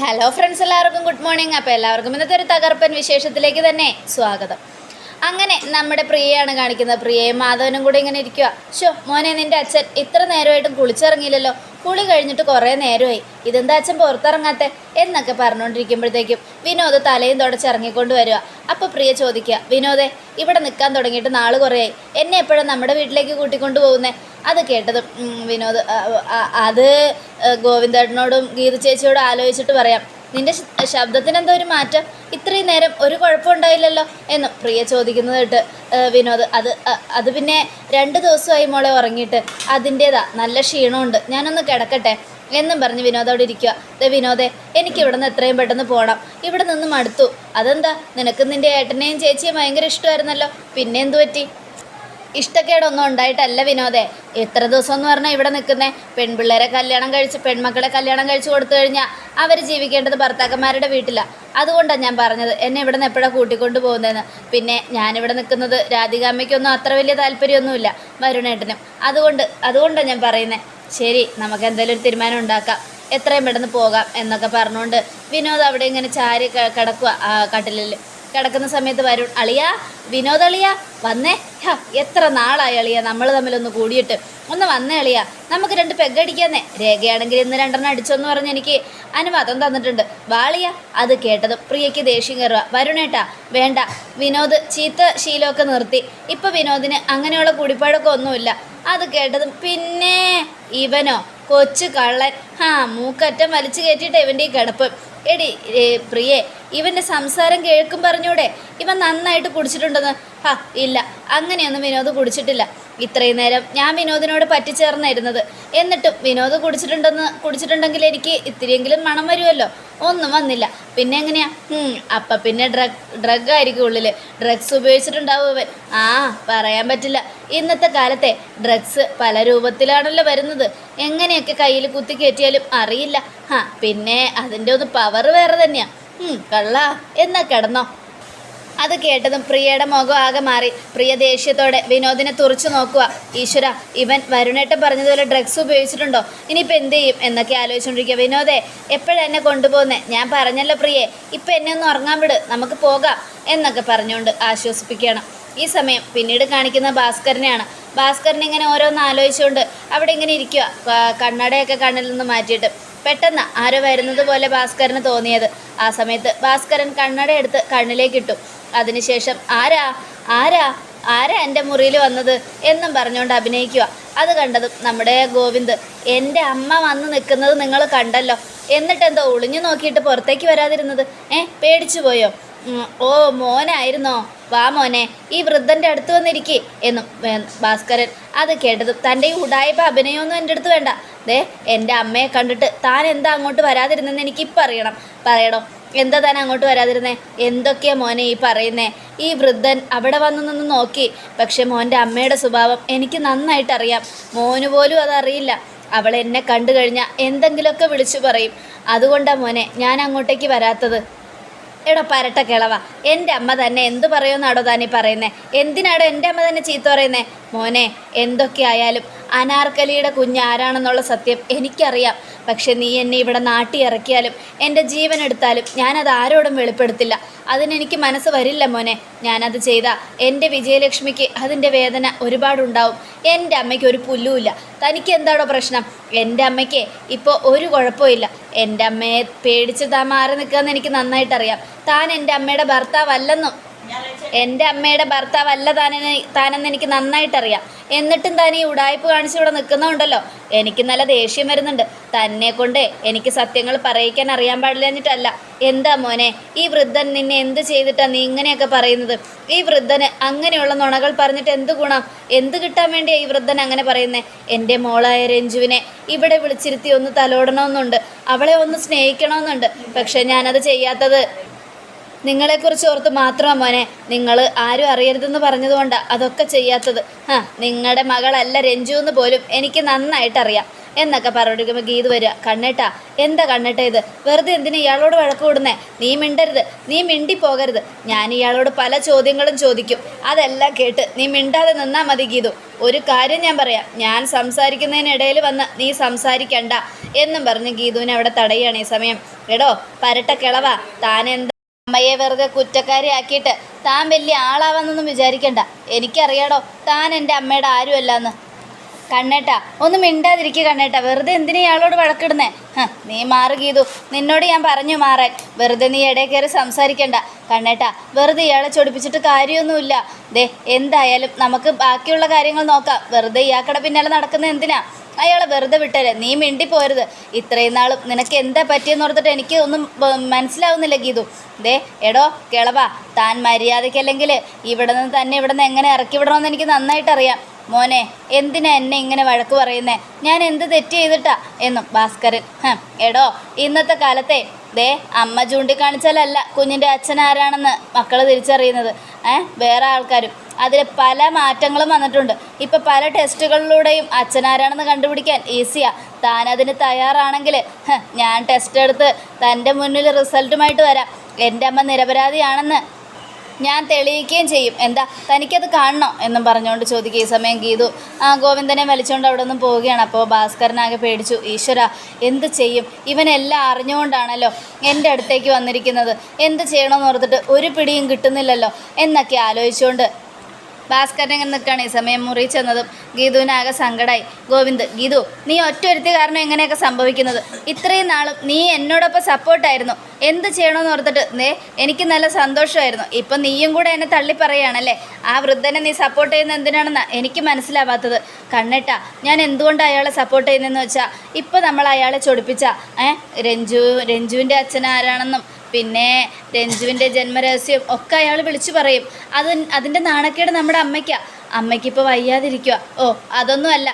Hello friends എല്ലാവർക്കും good morning അപ്പോൾ എല്ലാവർക്കും ഇന്നത്തെ ഒരു തകർപ്പൻ വിശേഷത്തിലേക്ക് തന്നെ സ്വാഗതം. അങ്ങനെ നമ്മുടെ പ്രിയയാണ് കാണിക്കുന്നത്. പ്രിയയും മാധവനും കൂടെ ഇങ്ങനെ ഇരിക്കുക ഷോ മോനെ നിന്റെ അച്ഛൻ ഇത്ര നേരമായിട്ടും കുളിച്ചിറങ്ങിയില്ലല്ലോ. കുളി കഴിഞ്ഞിട്ട് കുറേ നേരമായി. ഇതെന്താ അച്ഛൻ പുറത്തിറങ്ങാത്തെ? എന്നൊക്കെ പറഞ്ഞുകൊണ്ടിരിക്കുമ്പോഴത്തേക്കും വിനോദ് തലയും തുടച്ചിറങ്ങിക്കൊണ്ട് വരിക. അപ്പോൾ പ്രിയ ചോദിക്കുക വിനോദേ ഇവിടെ നിൽക്കാൻ തുടങ്ങിയിട്ട് നാൾ കുറേയായി. എന്നെ എപ്പോഴും നമ്മുടെ വീട്ടിലേക്ക് കൂട്ടിക്കൊണ്ടു പോകുന്നേ? അത് കേട്ടത് വിനോദ് അത് ഗോവിന്ദേട്ടനോടും ഗീത ചേച്ചിയോടും ആലോചിച്ചിട്ട് പറയാം നിന്റെ ശബ്ദത്തിനെന്തോ ഒരു മാറ്റം. ഇത്രയും നേരം ഒരു കുഴപ്പമുണ്ടായില്ലല്ലോ എന്ന് പ്രിയ ചോദിക്കുന്നത് കേട്ട് വിനോദ്. അത് അത് പിന്നെ രണ്ട് ദിവസമായി മോളെ ഉറങ്ങിയിട്ട് അതിന്റേതാ നല്ല ക്ഷീണമുണ്ട്. ഞാനൊന്ന് കിടക്കട്ടെ എന്നും പറഞ്ഞ് അവിടെ ഇരിക്കുക ദേ വിനോദേ എനിക്ക് ഇവിടെ നിന്ന് എത്രയും പെട്ടെന്ന് പോകണം ഇവിടെ നിന്ന് മടുത്തു. അതെന്താ? നിനക്ക് നിന്റെ ഏട്ടനെയും ചേച്ചിയും ഭയങ്കര ഇഷ്ടമായിരുന്നല്ലോ. പിന്നെ എന്തു പറ്റി? ഇഷ്ടക്കേടൊന്നും ഉണ്ടായിട്ടല്ല വിനോദേ. എത്ര ദിവസം എന്ന് പറഞ്ഞാൽ ഇവിടെ നിൽക്കുന്നേ പെൺപിള്ളേരെ കല്യാണം കഴിച്ച് പെൺമക്കളെ കല്യാണം കഴിച്ച് കൊടുത്തു കഴിഞ്ഞാൽ അവർ ജീവിക്കേണ്ടത് ഭർത്താക്കന്മാരുടെ വീട്ടിലാണ് അതുകൊണ്ടാണ് ഞാൻ പറഞ്ഞത്. എന്നെ ഇവിടെ നിന്ന് എപ്പോഴാണ് കൂട്ടിക്കൊണ്ട് പോകുന്നതെന്ന് പിന്നെ ഞാനിവിടെ നിൽക്കുന്നത് രാധികാമ്മയ്ക്കൊന്നും അത്ര വലിയ താല്പര്യമൊന്നുമില്ല വരുണേട്ടനും. അതുകൊണ്ട് അതുകൊണ്ടാണ് ഞാൻ പറയുന്നത് ശരി നമുക്ക് എന്തെങ്കിലും ഒരു തീരുമാനം ഉണ്ടാക്കാം. എത്രയും പെട്ടെന്ന് പോകാം എന്നൊക്കെ പറഞ്ഞുകൊണ്ട് വിനോദ് അവിടെ ഇങ്ങനെ ചാരി കിടക്കുക കട്ടിലിൽ കിടക്കുന്ന സമയത്ത് വരുൺ അളിയ വിനോദ് അളിയ വന്നേ. എത്ര നാളായി അളിയ നമ്മൾ തമ്മിലൊന്ന് കൂടിയിട്ട്. ഒന്ന് വന്നേ അളിയ നമുക്ക് രണ്ട് പെഗടിക്കാന്നേ രേഖയാണെങ്കിൽ ഇന്ന് രണ്ടെണ്ണം അടിച്ചോന്ന് പറഞ്ഞ് എനിക്ക് അനുവാദം തന്നിട്ടുണ്ട്. വാളിയ അത് കേട്ടത് പ്രിയയ്ക്ക് ദേഷ്യം കയറുക. വരുണേട്ടാ വേണ്ട വിനോദ് ചീത്ത ശീലമൊക്കെ നിർത്തി. ഇപ്പം വിനോദിന് അങ്ങനെയുള്ള കുടിപ്പാടൊക്കെ ഒന്നുമില്ല. അത് കേട്ടതും പിന്നെ ഇവനോ? കൊച്ചു കള്ളൻ. ഹാ മൂക്കറ്റം വലിച്ചു കയറ്റിയിട്ട് ഇവന്റെ ഈ കിടപ്പ്. എടി പ്രിയെ ഇവന്റെ സംസാരം കേൾക്കും പറഞ്ഞൂടെ. ഇവൻ നന്നായിട്ട് കുടിച്ചിട്ടുണ്ടെന്ന്. ഹാ ഇല്ല അങ്ങനെയൊന്നും വിനോദ് കുടിച്ചിട്ടില്ല. ഇത്രയും നേരം ഞാൻ വിനോദിനോട് പറ്റിച്ചേർന്നായിരുന്നത്. എന്നിട്ടും വിനോദ് കുടിച്ചിട്ടുണ്ടെന്ന് കുടിച്ചിട്ടുണ്ടെങ്കിൽ എനിക്ക് ഇത്തിരിയെങ്കിലും മണം വരുമല്ലോ. ഒന്നും വന്നില്ല. പിന്നെ എങ്ങനെയാ? അപ്പം പിന്നെ ഡ്രഗ് ഡ്രഗ് ആയിരിക്കും ഉള്ളിൽ ഡ്രഗ്സ് ഉപയോഗിച്ചിട്ടുണ്ടാവും അവൻ ആ പറയാൻ പറ്റില്ല. ഇന്നത്തെ കാലത്തെ ഡ്രഗ്സ് പല രൂപത്തിലാണല്ലോ വരുന്നത്. എങ്ങനെയൊക്കെ കയ്യിൽ കുത്തി കയറ്റിയാലും അറിയില്ല. ആ പിന്നെ അതിന്റെ ഒന്ന് പവർ വേറെ തന്നെയാണ് കള്ള എന്നാ കിടന്നോ? അത് കേട്ടതും പ്രിയയുടെ മുഖം ആകെ മാറി. പ്രിയ ദേഷ്യത്തോടെ വിനോദിനെ തുറച്ചു നോക്കുക ഈശ്വര ഇവൻ വരുണേട്ടൻ പറഞ്ഞതുപോലെ ഡ്രഗ്സ് ഉപയോഗിച്ചിട്ടുണ്ടോ? ഇനിയിപ്പോൾ എന്ത് ചെയ്യും? എന്നൊക്കെ ആലോചിച്ചുകൊണ്ടിരിക്കുക വിനോദേ എപ്പോഴാണ് എന്നെ കൊണ്ടുപോകുന്നേ? ഞാൻ പറഞ്ഞല്ലോ പ്രിയേ ഇപ്പം എന്നെ ഒന്ന് ഉറങ്ങാൻ വിട്. നമുക്ക് പോകാം. എന്നൊക്കെ പറഞ്ഞുകൊണ്ട് ആശ്വസിപ്പിക്കുകയാണ്. ഈ സമയം പിന്നീട് കാണിക്കുന്ന ഭാസ്കരനെയാണ്. ഭാസ്കരൻ ഇങ്ങനെ ഓരോന്ന് ആലോചിച്ചുകൊണ്ട് അവിടെ ഇങ്ങനെ ഇരിക്കുക കണ്ണടയൊക്കെ കണ്ണിൽ നിന്ന് മാറ്റിയിട്ട്. പെട്ടെന്ന് ആരോ വരുന്നത് പോലെ ഭാസ്കരന് തോന്നിയത്. ആ സമയത്ത് ഭാസ്കരൻ കണ്ണട എടുത്ത് കണ്ണിലേക്ക് ഇട്ടു. അതിനുശേഷം ആരാ? ആരാ? ആരാ എന്റെ മുറിയിൽ വന്നത്? എന്നും പറഞ്ഞുകൊണ്ട് അഭിനയിക്കുക അത് കണ്ടതും നമ്മുടെ ഗോവിന്ദ് എന്റെ അമ്മ വന്ന് നിൽക്കുന്നത് നിങ്ങൾ കണ്ടല്ലോ. എന്നിട്ട് എന്തോ ഒളിഞ്ഞു നോക്കിയിട്ട് പുറത്തേക്ക് വരാതിരുന്നത്? ഏ പേടിച്ചു പോയോ? ഓ മോനായിരുന്നോ? വാ മോനെ ഈ വൃദ്ധന്റെ അടുത്ത് വന്നിരിക്കേ എന്നും ഭാസ്കരൻ അത് കേട്ടതും തന്റെ ഈ ഉടായ്പ അഭിനയമൊന്നും എന്റെ അടുത്ത് വേണ്ട. ദേ എന്റെ അമ്മയെ കണ്ടിട്ട് താൻ എന്താ അങ്ങോട്ട് വരാതിരുന്നെന്ന് എനിക്കിപ്പോൾ അറിയണം. പറയണോ? എന്താ താൻ അങ്ങോട്ട് വരാതിരുന്നേ? എന്തൊക്കെയാ മോനെ ഈ പറയുന്നേ? ഈ വൃദ്ധൻ അവിടെ വന്നു നിന്ന് നോക്കി. പക്ഷെ മോന്റെ അമ്മയുടെ സ്വഭാവം എനിക്ക് നന്നായിട്ട് അറിയാം. മോന് പോലും അതറിയില്ല അവൾ എന്നെ കണ്ടു കഴിഞ്ഞാൽ എന്തെങ്കിലുമൊക്കെ വിളിച്ചു പറയും. അതുകൊണ്ടാണ് മോനെ ഞാൻ അങ്ങോട്ടേക്ക് വരാത്തത്. എടോ പരട്ട കിളവ. എന്റെ അമ്മ തന്നെ എന്ത് പറയുമെന്നാടോ താനീ പറയുന്നേ. എന്തിനാടോ എന്റെ അമ്മ തന്നെ ചീത്ത പറയുന്നേ? മോനെ എന്തൊക്കെ ആയാലും അനാർക്കലിയുടെ കുഞ്ഞ് ആരാണെന്നുള്ള സത്യം എനിക്കറിയാം. പക്ഷെ നീ എന്നെ ഇവിടെ നാട്ടി ഇറക്കിയാലും എന്റെ ജീവൻ എടുത്താലും ഞാനത് ആരോടും വെളിപ്പെടുത്തില്ല. അതിനെനിക്ക് മനസ്സ് വരില്ല മോനെ. ഞാനത് ചെയ്ത എന്റെ വിജയലക്ഷ്മിക്ക് അതിന്റെ വേദന ഒരുപാടുണ്ടാവും. എന്റെ അമ്മയ്ക്ക് ഒരു പുല്ലുമില്ല. തനിക്ക് എന്താണോ പ്രശ്നം? എന്റെ അമ്മയ്ക്ക് ഇപ്പോൾ ഒരു കുഴപ്പമില്ല. എന്റെ അമ്മയെ പേടിച്ച് താൻ മാറി നിൽക്കുകയെന്ന് എനിക്ക് നന്നായിട്ടറിയാം. താൻ എന്റെ അമ്മയുടെ ഭർത്താവല്ലെന്നും എന്റെ അമ്മയുടെ ഭർത്താവല്ല താനെന്ന് താനെന്ന് എനിക്ക് നന്നായിട്ടറിയാം. എന്നിട്ടും താൻ ഈ ഉടായ്പ കാണിച്ച് ഇവിടെ നിൽക്കുന്നുണ്ടല്ലോ എനിക്ക് നല്ല ദേഷ്യം വരുന്നുണ്ട്. തന്നെ കൊണ്ട് എനിക്ക് സത്യങ്ങൾ പറയിക്കാൻ അറിയാൻ പാടില്ല എന്നിട്ടല്ല. എന്താ മോനെ ഈ വൃദ്ധൻ നിന്നെ എന്ത് ചെയ്തിട്ടാ നീ ഇങ്ങനെയൊക്കെ പറയുന്നത്? ഈ വൃദ്ധന് അങ്ങനെയുള്ള നുണകൾ പറഞ്ഞിട്ട് എന്ത് ഗുണം? എന്ത് കിട്ടാൻ വേണ്ടിയാ ഈ വൃദ്ധൻ അങ്ങനെ പറയുന്നേ? എന്റെ മോളായ രഞ്ജുവിനെ ഇവിടെ വിളിച്ചിരുത്തി ഒന്ന് തലോടണമെന്നുണ്ട്. അവളെ ഒന്ന് സ്നേഹിക്കണമെന്നുണ്ട്. പക്ഷെ ഞാനത് ചെയ്യാത്തത് നിങ്ങളെക്കുറിച്ച് ഓർത്ത് മാത്രമാ മോനെ നിങ്ങൾ ആരും അറിയരുതെന്ന് പറഞ്ഞതുകൊണ്ടാണ് അതൊക്കെ ചെയ്യാത്തത്. ആ നിങ്ങളുടെ മകളല്ല രഞ്ജു എന്ന് പോലും എനിക്ക് നന്നായിട്ടറിയാം. എന്നൊക്കെ പറഞ്ഞിരിക്കുമ്പോൾ ഗീത് വരിക കണ്ണേട്ടാ എന്താ കണ്ണേട്ട ഇത്? വെറുതെ എന്തിനാ ഇയാളോട് വഴക്ക് കൂടുന്നേ? നീ മിണ്ടരുത് നീ മിണ്ടി പോകരുത് ഞാൻ ഇയാളോട് പല ചോദ്യങ്ങളും ചോദിക്കും. അതെല്ലാം കേട്ട് നീ മിണ്ടാതെ നിന്നാൽ മതി ഗീതു. ഒരു കാര്യം ഞാൻ പറയാം ഞാൻ സംസാരിക്കുന്നതിനിടയിൽ വന്ന് നീ സംസാരിക്കണ്ട എന്നും പറഞ്ഞ് ഗീതുവിനെ അവിടെ തടയുകയാണ് ഈ സമയം. എടോ പരട്ട കിളവാ താൻ അമ്മയെ വെറുതെ കുറ്റക്കാരിയാക്കിയിട്ട് താൻ വലിയ ആളാവാന്നൊന്നും വിചാരിക്കണ്ട. എനിക്കറിയാടോ താൻ എന്റെ അമ്മയുടെ ആരുമല്ലാന്ന്. കണ്ണേട്ട ഒന്ന് മിണ്ടാതിരിക്കുക കണ്ണേട്ട. വെറുതെ എന്തിനാ ഇയാളോട് വഴക്കിടുന്നേ? നീ മാറ് ഗീതു. നിന്നോട് ഞാൻ പറഞ്ഞു മാറാൻ. വെറുതെ നീ ഇടയിൽ കയറി സംസാരിക്കണ്ട. കണ്ണേട്ട വെറുതെ ഇയാളെ ചൊടിപ്പിച്ചിട്ട് കാര്യമൊന്നുമില്ല. ദേ എന്തായാലും നമുക്ക് ബാക്കിയുള്ള കാര്യങ്ങൾ നോക്കാം. വെറുതെ ഇയാക്കട പിന്നാലെ നടക്കുന്നത് എന്തിനാ? അയാളെ വെറുതെ വിട്ടേരെ. നീ മിണ്ടി പോരുത് ഇത്രയും നാളും നിനക്ക് എന്താ പറ്റിയെന്ന് ഓർത്തിട്ട് എനിക്ക് ഒന്നും മനസ്സിലാവുന്നില്ല ഗീതു. ദേ എടോ കിളവ. താൻ മര്യാദയ്ക്കല്ലെങ്കിൽ ഇവിടെ നിന്ന് തന്നെ ഇവിടെ നിന്ന് എങ്ങനെ ഇറക്കി വിടണമെന്ന് എനിക്ക് നന്നായിട്ട് അറിയാം മോനെ എന്തിനാ എന്നെ ഇങ്ങനെ വഴക്ക് പറയുന്നേ? ഞാൻ എന്ത് തെറ്റ് ചെയ്തിട്ടാ? എന്നും ഭാസ്കരൻ. എടോ ഇന്നത്തെ കാലത്തെ ദേ അമ്മ ചൂണ്ടിക്കാണിച്ചാലല്ല കുഞ്ഞിന്റെ അച്ഛൻ ആരാണെന്ന് മക്കൾ തിരിച്ചറിയുന്നത്. ഏ വേറെ ആൾക്കാരും. അതിൽ പല മാറ്റങ്ങളും വന്നിട്ടുണ്ട്. ഇപ്പം പല ടെസ്റ്റുകളിലൂടെയും അച്ഛനാരാണെന്ന് കണ്ടുപിടിക്കാൻ ഈസിയാ. താൻ അതിന് തയ്യാറാണെങ്കിൽ ഞാൻ ടെസ്റ്റ് എടുത്ത് തന്റെ മുന്നിൽ റിസൾട്ടുമായിട്ട് വരാം. എന്റെ അമ്മ നിരപരാധിയാണെന്ന് ഞാൻ തെളിയിക്കുകയും ചെയ്യും. എന്താ തനിക്കത് കാണണം എന്നും പറഞ്ഞുകൊണ്ട് ചോദിക്കുക ഈ സമയം ഗീതു ആ ഗോവിന്ദനെ വലിച്ചുകൊണ്ട് അവിടെ നിന്നും പോവുകയാണ്. അപ്പോൾ ഭാസ്കരനാകെ പേടിച്ചു. ഈശ്വര എന്ത് ചെയ്യും? ഇവനെല്ലാം അറിഞ്ഞുകൊണ്ടാണല്ലോ എന്റെ അടുത്തേക്ക് വന്നിരിക്കുന്നത്. എന്ത് ചെയ്യണമെന്ന് ഓർത്തിട്ട് ഒരു പിടിയും കിട്ടുന്നില്ലല്ലോ എന്നൊക്കെ ആലോചിച്ചുകൊണ്ട് ഭാസ്കരൻ ഇങ്ങനെ നിൽക്കുകയാണ്. ഈ സമയം മുറി ചെന്നതും ഗീതുവിനാകെ സങ്കടമായി ഗോവിന്ദ് ഗീതു നീ ഒറ്റ ഒരുത്തി കാരണം എങ്ങനെയൊക്കെ സംഭവിക്കുന്നത്? ഇത്രയും നാളും നീ എന്നോടൊപ്പം സപ്പോർട്ടായിരുന്നു എന്ത് ചെയ്യണമെന്ന് ഓർത്തിട്ട് നേ എനിക്ക് നല്ല സന്തോഷമായിരുന്നു. ഇപ്പം നീയും കൂടെ എന്നെ തള്ളി പറയുകയാണല്ലേ? ആ വൃദ്ധനെ നീ സപ്പോർട്ട് ചെയ്യുന്ന എന്തിനാണെന്നാ എനിക്ക് മനസ്സിലാവാത്തത്. കണ്ണിട്ട ഞാൻ എന്തുകൊണ്ട് അയാളെ സപ്പോർട്ട് ചെയ്യുന്നതെന്ന് വെച്ചാൽ ഇപ്പം നമ്മൾ അയാളെ ചൊടിപ്പിച്ച. ഏഹ് രഞ്ജു രഞ്ജുവിന്റെ അച്ഛൻ ആരാണെന്നും പിന്നെ രഞ്ജുവിന്റെ ജന്മരഹസ്യം ഒക്കെ അയാൾ വിളിച്ചു പറയും. അത് അതിന്റെ നാണക്കേട് നമ്മുടെ അമ്മയ്ക്കാ. അമ്മയ്ക്കിപ്പോൾ വയ്യാതിരിക്കുക ഓ അതൊന്നുമല്ല.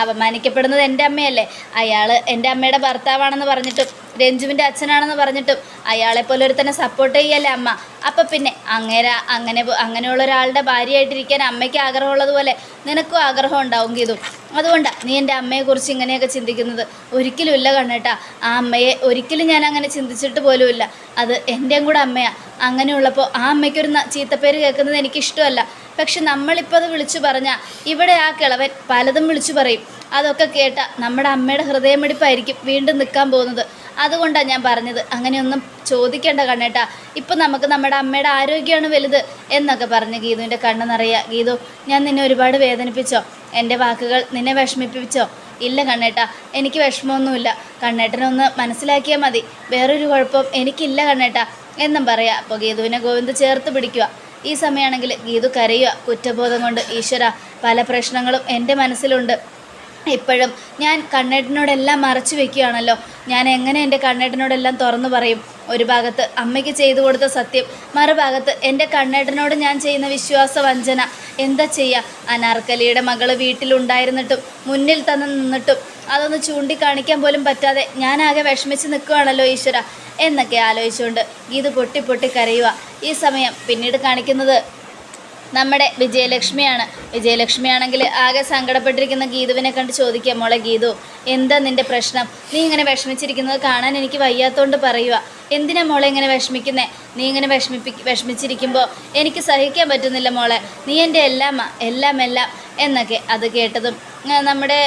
അപമാനിക്കപ്പെടുന്നത് എന്റെ അമ്മയല്ലേ? അയാൾ എന്റെ അമ്മയുടെ ഭർത്താവാണെന്ന് പറഞ്ഞിട്ടും രഞ്ജുവിന്റെ അച്ഛനാണെന്ന് പറഞ്ഞിട്ടും അയാളെപ്പോലെ ഒരുത്തനെ സപ്പോർട്ട് ചെയ്യല്ലേ അമ്മ? അപ്പം പിന്നെ അങ്ങനെ അങ്ങനെ അങ്ങനെയുള്ള ഒരാളുടെ ഭാര്യയായിട്ടിരിക്കാൻ അമ്മയ്ക്ക് ആഗ്രഹമുള്ളതുപോലെ നിനക്കും ആഗ്രഹം ഉണ്ടാവും ഗീതു. അതുകൊണ്ടാണ് നീ എന്റെ അമ്മയെക്കുറിച്ച് ഇങ്ങനെയൊക്കെ ചിന്തിക്കുന്നത്. ഒരിക്കലും ഇല്ല കണ്ണേട്ടാ. ആ അമ്മയെ ഒരിക്കലും ഞാൻ അങ്ങനെ ചിന്തിച്ചിട്ട് പോലുമില്ല അത് എന്റെയും കൂടെ അമ്മയാണ് അങ്ങനെയുള്ളപ്പോൾ ആ അമ്മയ്ക്കൊരു ചീത്തപ്പേര് കേൾക്കുന്നത് എനിക്കിഷ്ടമല്ല. പക്ഷെ നമ്മളിപ്പോൾ അത് വിളിച്ചു പറഞ്ഞാൽ ഇവിടെ ആ കിളവൻ പലതും വിളിച്ചു പറയും. അതൊക്കെ കേട്ട നമ്മുടെ അമ്മയുടെ ഹൃദയമിടിപ്പായിരിക്കും വീണ്ടും നിൽക്കാൻ പോകുന്നത്. അതുകൊണ്ടാണ് ഞാൻ പറഞ്ഞത്. അങ്ങനെയൊന്നും ചോദിക്കേണ്ട കണ്ണേട്ടാ. ഇപ്പം നമുക്ക് നമ്മുടെ അമ്മയുടെ ആരോഗ്യമാണ് വലുത് എന്നൊക്കെ പറഞ്ഞ് ഗീതുവിന്റെ കണ്ണ് നിറയുക ഗീതു ഞാൻ നിന്നെ ഒരുപാട് വേദനിപ്പിച്ചോ? എന്റെ വാക്കുകൾ നിന്നെ വിഷമിപ്പിച്ചോ? ഇല്ല കണ്ണേട്ടാ എനിക്ക് വിഷമമൊന്നുമില്ല. കണ്ണേട്ടനൊന്ന് മനസ്സിലാക്കിയാൽ മതി. വേറൊരു കുഴപ്പം എനിക്കില്ല കണ്ണേട്ടാ എന്നും പറയാം. അപ്പോൾ ഗീതുവിനെ ഗോവിന്ദ് ചേർത്ത് പിടിക്കുക ഈ സമയമാണെങ്കിൽ ഗീതു കരയുക കുറ്റബോധം കൊണ്ട് ഈശ്വര പല പ്രശ്നങ്ങളും എന്റെ മനസ്സിലുണ്ട്. ഇപ്പോഴും ഞാൻ കണ്ണേട്ടനോടെല്ലാം മറച്ചു വെക്കുകയാണല്ലോ. ഞാൻ എങ്ങനെ എന്റെ കണ്ണേട്ടനോടെല്ലാം തുറന്നു പറയും? ഒരു ഭാഗത്ത് അമ്മയ്ക്ക് ചെയ്തു കൊടുത്ത സത്യം മറുഭാഗത്ത് എന്റെ കണ്ണേട്ടനോട് ഞാൻ ചെയ്യുന്ന വിശ്വാസ വഞ്ചന എന്താ ചെയ്യുക? അനാർക്കലിയുടെ മകൾ വീട്ടിലുണ്ടായിരുന്നിട്ടും മുന്നിൽ തന്നെ നിന്നിട്ടും അതൊന്ന് ചൂണ്ടിക്കാണിക്കാൻ പോലും പറ്റാതെ ഞാനാകെ വിഷമിച്ച് നിൽക്കുകയാണല്ലോ ഈശ്വര എന്നൊക്കെ ആലോചിച്ചുകൊണ്ട് ഗീത് പൊട്ടി പൊട്ടി കരയുക. ഈ സമയം പിന്നീട് കാണിക്കുന്നത് നമ്മുടെ വിജയലക്ഷ്മിയാണ്. വിജയലക്ഷ്മിയാണെങ്കിൽ ആകെ സങ്കടപ്പെട്ടിരിക്കുന്ന ഗീതുവിനെ കണ്ട് ചോദിക്കുക മോളെ ഗീതു എന്താ നിന്റെ പ്രശ്നം? നീ ഇങ്ങനെ വിഷമിച്ചിരിക്കുന്നത് കാണാൻ എനിക്ക് വയ്യാത്തോണ്ട് പറയുക. എന്തിനാ മോളെ ഇങ്ങനെ വിഷമിക്കുന്നേ? നീ ഇങ്ങനെ വിഷമിപ്പി വിഷമിച്ചിരിക്കുമ്പോൾ എനിക്ക് സഹിക്കാൻ പറ്റുന്നില്ല മോളെ. നീ എന്റെ എല്ലാമ എല്ലാം എല്ലാം എന്നൊക്കെ അത് കേട്ടതും നമ്മുടെ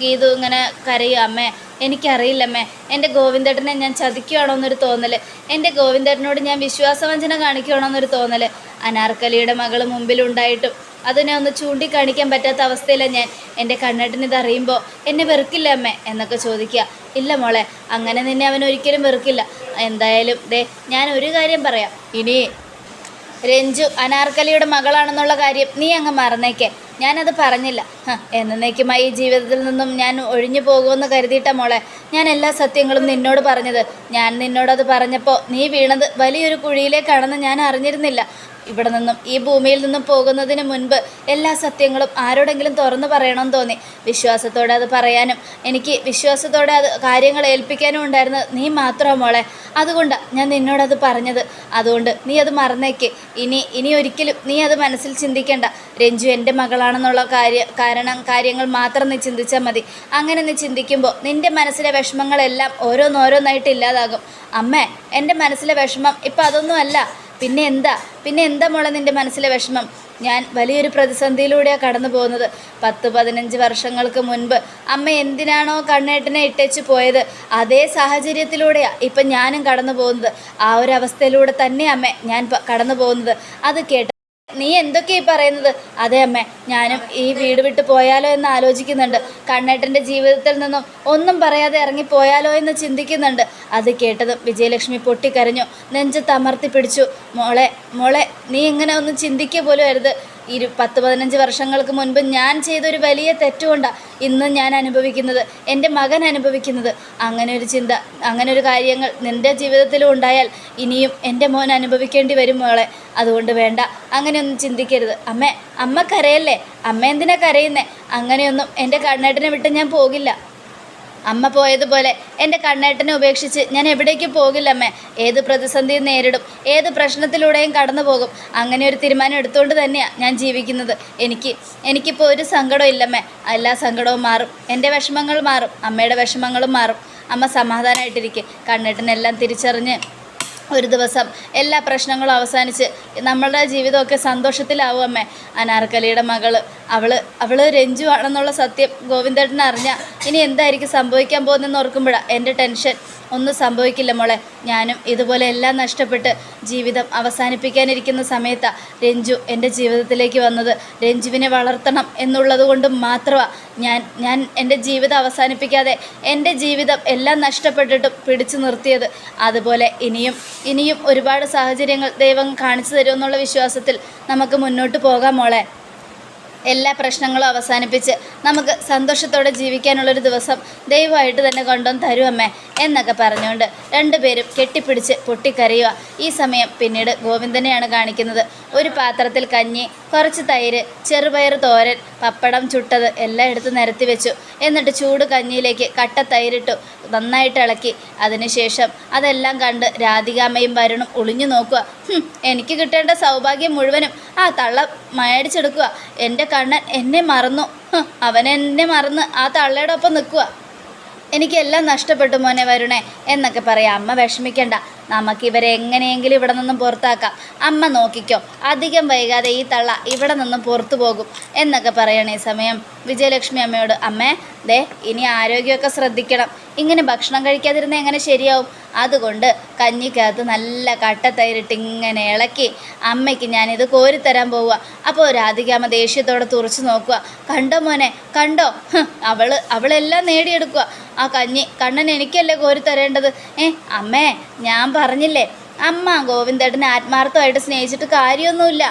ഗീതു ഇങ്ങനെ കരയും അമ്മേ എനിക്കറിയില്ലമ്മേ എന്റെ ഗോവിന്ദേട്ടനെ ഞാൻ ചതിക്കുകയാണോ എന്നൊരു തോന്നൽ എന്റെ ഗോവിന്ദേട്ടനോട് ഞാൻ വിശ്വാസവഞ്ചന കാണിക്കുകയാണോ എന്നൊരു തോന്നൽ അനാർക്കലിയുടെ മകൾ മുമ്പിലുണ്ടായിട്ടും അതിനെ ഒന്ന് ചൂണ്ടിക്കാണിക്കാൻ പറ്റാത്ത അവസ്ഥയിലാണ് ഞാൻ. എന്റെ കണ്ണേട്ടന് അറിയുമ്പോൾ എന്നെ വെറുക്കില്ല അമ്മേ എന്നൊക്കെ ചോദിക്കുക. ഇല്ല മോളെ അങ്ങനെ നിന്നെ അവൻ ഒരിക്കലും വെറുക്കില്ല. എന്തായാലും ദേ ഞാൻ ഒരു കാര്യം പറയാം. ഇനി രഞ്ജു അനാർക്കലിയുടെ മകളാണെന്നുള്ള കാര്യം നീ അങ്ങ് മറന്നേക്കേ. ഞാനത് പറഞ്ഞില്ല. എന്നേക്കുമായി ജീവിതത്തിൽ നിന്നും ഞാൻ ഒഴിഞ്ഞു പോകുമെന്ന് കരുതിയിട്ട മോളെ. ഞാൻ എല്ലാ സത്യങ്ങളും നിന്നോട് പറഞ്ഞത്. ഞാൻ നിന്നോടത് പറഞ്ഞപ്പോൾ നീ വീണത് വലിയൊരു കുഴിയിലേക്കാണെന്ന് ഞാൻ അറിഞ്ഞിരുന്നില്ല. ഇവിടെ നിന്നും ഈ ഭൂമിയിൽ നിന്നും പോകുന്നതിന് മുൻപ് എല്ലാ സത്യങ്ങളും ആരോടെങ്കിലും തുറന്നു പറയണമെന്ന് തോന്നി. വിശ്വാസത്തോടെ അത് പറയാനും എനിക്ക് വിശ്വാസത്തോടെ അത് കാര്യങ്ങൾ ഏൽപ്പിക്കാനും ഉണ്ടായിരുന്നത് നീ മാത്രമാണ് മോളെ. അതുകൊണ്ട് ഞാൻ നിന്നോടത് പറഞ്ഞത്. അതുകൊണ്ട് നീ അത് മറന്നേക്ക്. ഇനി ഇനി ഒരിക്കലും നീ അത് മനസ്സിൽ ചിന്തിക്കേണ്ട. രഞ്ജു എന്റെ മകളാണെന്നുള്ള കാര്യ കാരണം കാര്യങ്ങൾ മാത്രം നീ ചിന്തിച്ചാൽ മതി. അങ്ങനെ നീ ചിന്തിക്കുമ്പോൾ നിന്റെ മനസ്സിലെ വിഷമങ്ങളെല്ലാം ഓരോന്നോരോന്നായിട്ട് ഇല്ലാതാകും. അമ്മേ എന്റെ മനസ്സിലെ വിഷമം ഇപ്പം അതൊന്നും അല്ല. പിന്നെ എന്താ പിന്നെ എന്താ മോളെ നിന്റെ മനസ്സിലെ വിഷമം? ഞാൻ വലിയൊരു പ്രതിസന്ധിയിലൂടെയാണ് കടന്നു പോകുന്നത്. പത്ത് പതിനഞ്ച് വർഷങ്ങൾക്ക് മുൻപ് അമ്മ എന്തിനാണോ കണ്ണേട്ടനെ ഇട്ടേച്ച് പോയത്? അതേ സാഹചര്യത്തിലൂടെയാണ് ഇപ്പം ഞാനും കടന്നു പോകുന്നത്. ആ ഒരു അവസ്ഥയിലൂടെ തന്നെ അമ്മ ഞാൻ കടന്നു പോകുന്നത്. അത് കേട്ട് നീ എന്തൊക്കെയാ ഈ പറയുന്നത്? അതെ അമ്മ ഞാനും ഈ വീട് വിട്ട് പോയാലോ എന്ന് ആലോചിക്കുന്നുണ്ട്. കണ്ണേട്ടന്റെ ജീവിതത്തിൽ നിന്നും ഒന്നും പറയാതെ ഇറങ്ങിപ്പോയാലോ എന്ന് ചിന്തിക്കുന്നുണ്ട്. അത് കേട്ടതും വിജയലക്ഷ്മി പൊട്ടിക്കരഞ്ഞു. നെഞ്ച് തമർത്തി പിടിച്ചു. മോളെ മോളെ നീ ഇങ്ങനെ ഒന്നും ചിന്തിക്കുക പോലും അരുത്. ഇരു പത്ത് പതിനഞ്ച് വർഷങ്ങൾക്ക് മുൻപ് ഞാൻ ചെയ്തൊരു വലിയ തെറ്റുകൊണ്ടാണ് ഇന്നും ഞാൻ അനുഭവിക്കുന്നത് എന്റെ മകൻ അനുഭവിക്കുന്നത്. അങ്ങനെ ഒരു ചിന്ത അങ്ങനെ ഒരു കാര്യങ്ങൾ നിന്റെ ജീവിതത്തിലും ഉണ്ടായാൽ ഇനിയും എന്റെ മോൻ അനുഭവിക്കേണ്ടി വരും മോളെ. അതുകൊണ്ട് വേണ്ട അങ്ങനെയൊന്നും ചിന്തിക്കരുത്. അമ്മേ അമ്മ കരയല്ലേ? അമ്മ എന്തിനാ കരയുന്നേ? അങ്ങനെയൊന്നും എന്റെ കണ്ണേട്ടനെ വിട്ട് ഞാൻ പോകില്ല. അമ്മ പോയതുപോലെ എന്റെ കണ്ണേട്ടനെ ഉപേക്ഷിച്ച് ഞാൻ എവിടേക്ക് പോകില്ലമ്മേ ഏത് പ്രതിസന്ധിയും നേരിടും. ഏത് പ്രശ്നത്തിലൂടെയും കടന്നു പോകും. അങ്ങനെ ഒരു തീരുമാനം എടുത്തുകൊണ്ട് തന്നെയാണ് ഞാൻ ജീവിക്കുന്നത്. എനിക്ക് എനിക്കിപ്പോൾ ഒരു സങ്കടവും ഇല്ലമ്മേ എല്ലാ സങ്കടവും മാറും. എന്റെ വിഷമങ്ങൾ മാറും. അമ്മയുടെ വിഷമങ്ങളും മാറും. അമ്മ സമാധാനമായിട്ടിരിക്കും കണ്ണേട്ടനെല്ലാം തിരിച്ചറിഞ്ഞ് ഒരു ദിവസം എല്ലാ പ്രശ്നങ്ങളും അവസാനിച്ച് നമ്മളുടെ ജീവിതമൊക്കെ സന്തോഷത്തിലാവും അമ്മേ. അനാർക്കലിയുടെ മകൾ അവൾ അവൾ രഞ്ജു ആണെന്നുള്ള സത്യം ഗോവിന്ദേട്ടൻ അറിഞ്ഞ ഇനി എന്തായിരിക്കും സംഭവിക്കാൻ പോകുന്നതെന്ന് ഓർക്കുമ്പോഴാണ് എന്റെ ടെൻഷൻ. ഒന്നും സംഭവിക്കില്ല മോളെ. ഞാനും ഇതുപോലെ എല്ലാം നഷ്ടപ്പെട്ട് ജീവിതം അവസാനിപ്പിക്കാനിരിക്കുന്ന സമയത്താണ് രഞ്ജു എന്റെ ജീവിതത്തിലേക്ക് വന്നത്. രഞ്ജുവിനെ വളർത്തണം എന്നുള്ളത് കൊണ്ട് മാത്രമാണ് ഞാൻ ഞാൻ എന്റെ ജീവിതം അവസാനിപ്പിക്കാതെ എന്റെ ജീവിതം എല്ലാം നഷ്ടപ്പെട്ടിട്ടും പിടിച്ചു നിർത്തിയത്. അതുപോലെ ഇനിയും ഇനിയും ഒരുപാട് സാഹചര്യങ്ങൾ ദൈവം കാണിച്ചു തരുമെന്നുള്ള വിശ്വാസത്തിൽ നമുക്ക് മുന്നോട്ട് പോകാം മോളെ. എല്ലാ പ്രശ്നങ്ങളും അവസാനിപ്പിച്ച് നമുക്ക് സന്തോഷത്തോടെ ജീവിക്കാനുള്ളൊരു ദിവസം ദൈവമായിട്ട് തന്നെ കൊണ്ടുവന്ന് തരും അമ്മേ എന്നൊക്കെ പറഞ്ഞുകൊണ്ട് രണ്ടുപേരും കെട്ടിപ്പിടിച്ച് പൊട്ടിക്കരയുക. ഈ സമയം പിന്നീട് ഗോവിന്ദനെയാണ് കാണിക്കുന്നത്. ഒരു പാത്രത്തിൽ കഞ്ഞി കുറച്ച് തൈര് ചെറുപയർ തോരൻ പപ്പടം ചുട്ടത് എല്ലാം എടുത്ത് നിരത്തി വെച്ചു. എന്നിട്ട് ചൂട് കഞ്ഞിയിലേക്ക് കട്ട തൈരിട്ടു നന്നായിട്ട് ഇളക്കി. അതിനുശേഷം അതെല്ലാം കണ്ട് രാധികാമ്മയും വരുണും ഒളിഞ്ഞു നോക്കുക. "ഹും, എനിക്ക് കിട്ടേണ്ട സൗഭാഗ്യം മുഴുവനും. ആ തള്ള മേടിച്ചെടുക്കുക എന്റെ കണ്ണൻ എന്നെ മറന്നു. എന്നെ മറന്ന് ആ തള്ളയുടെ ഒപ്പം നിൽക്കുക. എനിക്കെല്ലാം നഷ്ടപ്പെട്ടു മോനെ വരുണേ എന്നൊക്കെ പറയാം. അമ്മ വിഷമിക്കണ്ട. നമുക്കിവരെ എങ്ങനെയെങ്കിലും ഇവിടെ നിന്നും പുറത്താക്കാം. അമ്മ നോക്കിക്കോ അധികം വൈകാതെ ഈ തള്ള ഇവിടെ നിന്നും പുറത്തു പോകും എന്നൊക്കെ പറയണേ സമയം വിജയലക്ഷ്മി അമ്മയോട്. അമ്മേ ദേ ഇനി ആരോഗ്യമൊക്കെ ശ്രദ്ധിക്കണം. ഇങ്ങനെ ഭക്ഷണം കഴിക്കാതിരുന്ന എങ്ങനെ ശരിയാവും? അതുകൊണ്ട് കഞ്ഞിക്കകത്ത് നല്ല കട്ടത്തൈരിട്ട് ഇങ്ങനെ ഇളക്കി അമ്മയ്ക്ക് ഞാനിത് കോരിത്തരാൻ പോവുക. അപ്പോൾ രാധികാമ്മ ദേഷ്യത്തോടെ തുറച്ചു നോക്കുക. കണ്ടോ മോനെ കണ്ടോ? അവൾ അവളെല്ലാം നേടിയെടുക്കുക. ആ കഞ്ഞി കണ്ണൻ എനിക്കല്ലേ കോരിത്തരേണ്ടത് ഏ അമ്മേ ഞാൻ പറഞ്ഞില്ലേ? അമ്മ ഗോവിന്ദേട്ടനെ ആത്മാർത്ഥമായിട്ട് സ്നേഹിച്ചിട്ട് കാര്യമൊന്നുമില്ല.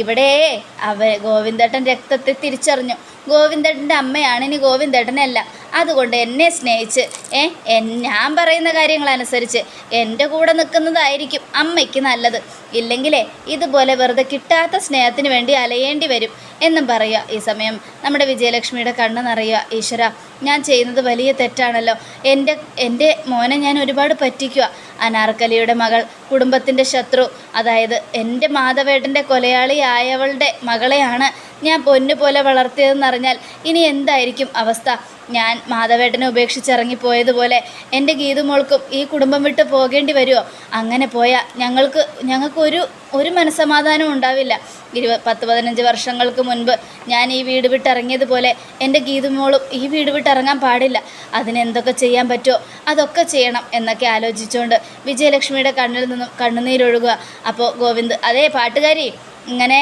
ഇവിടെ അവ ഗോവിന്ദേട്ടൻ രക്തത്തെ തിരിച്ചറിഞ്ഞു. ഗോവിന്ദേട്ടന്റെ അമ്മയാണ് ഇനി ഗോവിന്ദേട്ടനല്ല. അതുകൊണ്ട് എന്നെ സ്നേഹിച്ച് ഏ ഞാൻ പറയുന്ന കാര്യങ്ങളനുസരിച്ച് എന്റെ കൂടെ നിൽക്കുന്നതായിരിക്കും അമ്മയ്ക്ക് നല്ലത്. ഇല്ലെങ്കിലേ ഇതുപോലെ വെറുതെ കിട്ടാത്ത സ്നേഹത്തിന് വേണ്ടി അലയേണ്ടി വരും. എന്നും പറയുക ഈ സമയം നമ്മുടെ വിജയലക്ഷ്മിയുടെ കണ്ണ് നിറയുക ഈശ്വര ഞാൻ ചെയ്യുന്നത് വലിയ തെറ്റാണല്ലോ. എന്റെ എന്റെ മോനെ ഞാൻ ഒരുപാട് പറ്റിക്കുക അനാർക്കലിയുടെ മകൾ കുടുംബത്തിന്റെ ശത്രു അതായത് എന്റെ മാധവേട്ടന്റെ കൊലയാളിയായവളുടെ മകളെയാണ് ഞാൻ പൊന്നു പൊന്നുപോലെ വളർത്തിയതെന്നറിഞ്ഞാൽ ഇനി എന്തായിരിക്കും അവസ്ഥ? ഞാൻ മാധവേട്ടനെ ഉപേക്ഷിച്ചിറങ്ങിപ്പോയതുപോലെ എന്റെ ഗീതുമോൾക്കും ഈ കുടുംബം വിട്ട് പോകേണ്ടി വരുമോ അങ്ങനെ പോയാൽ ഞങ്ങൾക്ക് ഞങ്ങൾക്കൊരു ഒരു മനസ്സമാധാനവും ഉണ്ടാവില്ല. ഇരുപ പത്ത് പതിനഞ്ച് വർഷങ്ങൾക്ക് മുൻപ് ഞാൻ ഈ വീട് വിട്ടിറങ്ങിയതുപോലെ എന്റെ ഗീതുമോളും ഈ വീട് വിട്ടിറങ്ങാൻ പാടില്ല. അതിനെന്തൊക്കെ ചെയ്യാൻ പറ്റുമോ അതൊക്കെ ചെയ്യണം എന്നൊക്കെ ആലോചിച്ചുകൊണ്ട് വിജയലക്ഷ്മിയുടെ കണ്ണിൽ നിന്നും കണ്ണുനീരൊഴുകുക. അപ്പോൾ ഗോവിന്ദ് അതേ പാട്ടുകാരി? ഇങ്ങനെ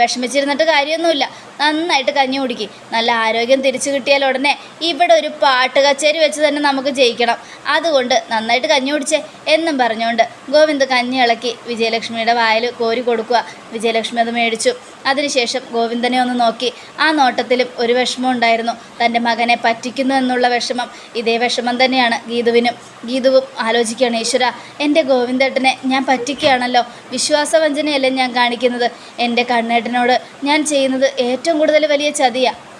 വിഷമിച്ചിരുന്നിട്ട് കാര്യമൊന്നുമില്ല. നന്നായിട്ട് കഞ്ഞി കുടിക്കും. നല്ല ആരോഗ്യം തിരിച്ചു കിട്ടിയാൽ ഉടനെ ഇവിടെ ഒരു പാട്ട് കച്ചേരി വെച്ച് തന്നെ നമുക്ക് ജയിക്കണം. അതുകൊണ്ട് നന്നായിട്ട് കഞ്ഞി കുടിച്ചേ എന്നും പറഞ്ഞുകൊണ്ട് ഗോവിന്ദ് കഞ്ഞി ഇളക്കി വിജയലക്ഷ്മിയുടെ വായിൽ കോരി കൊടുക്കുക. വിജയലക്ഷ്മി അത് മേടിച്ചു. അതിനുശേഷം ഗോവിന്ദനെ ഒന്ന് നോക്കി. ആ നോട്ടത്തിലും ഒരു വിഷമം ഉണ്ടായിരുന്നു. തന്റെ മകനെ പറ്റിക്കുന്നു എന്നുള്ള വിഷമം ഇതേ വിഷമം തന്നെയാണ് ഗീതുവിനും. ഗീതുവും ആലോചിക്കുകയാണ് ഈശ്വര എന്റെ ഗോവിന്ദേട്ടനെ ഞാൻ പറ്റിക്കുകയാണല്ലോ. വിശ്വാസവഞ്ചനയല്ലേ ഞാൻ കാണിക്കുന്നത്? എന്റെ കണ്ണേട്ടനോട് ഞാൻ ചെയ്യുന്നത് ഏറ്റവും കൂടുതൽ വലിയ ചതിയാണ്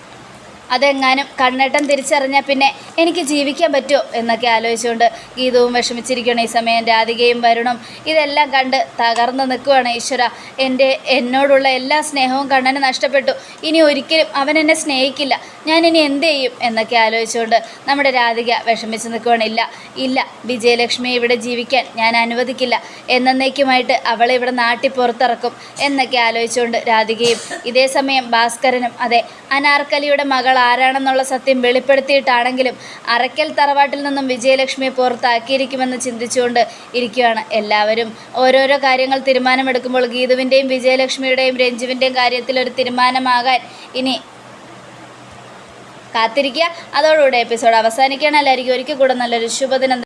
അതെങ്ങാനും കണ്ണേട്ടൻ തിരിച്ചറിഞ്ഞാൽ പിന്നെ എനിക്ക് ജീവിക്കാൻ പറ്റുമോ എന്നൊക്കെ ആലോചിച്ചുകൊണ്ട് ഗീതവും വിഷമിച്ചിരിക്കണം ഈ സമയം. രാധികയും വരുണും ഇതെല്ലാം കണ്ട് തകർന്ന് നിൽക്കുകയാണ് ഈശ്വര. എന്റെ എന്നോടുള്ള എല്ലാ സ്നേഹവും കണ്ണന് നഷ്ടപ്പെട്ടു. ഇനി ഒരിക്കലും അവൻ എന്നെ സ്നേഹിക്കില്ല. ഞാൻ ഇനി എന്ത് ചെയ്യും എന്നൊക്കെ ആലോചിച്ചുകൊണ്ട് നമ്മുടെ രാധിക വിഷമിച്ച് നിൽക്കുകയാണ്. ഇല്ല ഇല്ല വിജയലക്ഷ്മി ഇവിടെ ജീവിക്കാൻ ഞാൻ അനുവദിക്കില്ല. എന്നേക്കുമായിട്ട് അവളെ ഇവിടെ നാട്ടി പുറത്തിറക്കും എന്നൊക്കെ ആലോചിച്ചുകൊണ്ട് രാധികയും ഇതേ സമയം ഭാസ്കരനും അതെ അനാർക്കലിയുടെ മകൾ ആരാണെന്നുള്ള സത്യം വെളിപ്പെടുത്തിയിട്ടാണെങ്കിലും അറയ്ക്കൽ തറവാട്ടിൽ നിന്നും വിജയലക്ഷ്മിയെ പുറത്താക്കിയിരിക്കുമെന്ന് ചിന്തിച്ചുകൊണ്ട് ഇരിക്കുകയാണ് എല്ലാവരും. ഓരോരോ കാര്യങ്ങൾ തീരുമാനമെടുക്കുമ്പോൾ ഗീതുവിന്റെയും വിജയലക്ഷ്മിയുടെയും രഞ്ജുവിന്റെയും കാര്യത്തിൽ ഒരു തീരുമാനമാകാൻ ഇനി കാത്തിരിക്കുക. അതോടുകൂടെ എപ്പിസോഡ് അവസാനിക്കുകയാണ്. എല്ലാവർക്കും ഒരിക്കൽ കൂടെ നല്ലൊരു ശുഭദിനം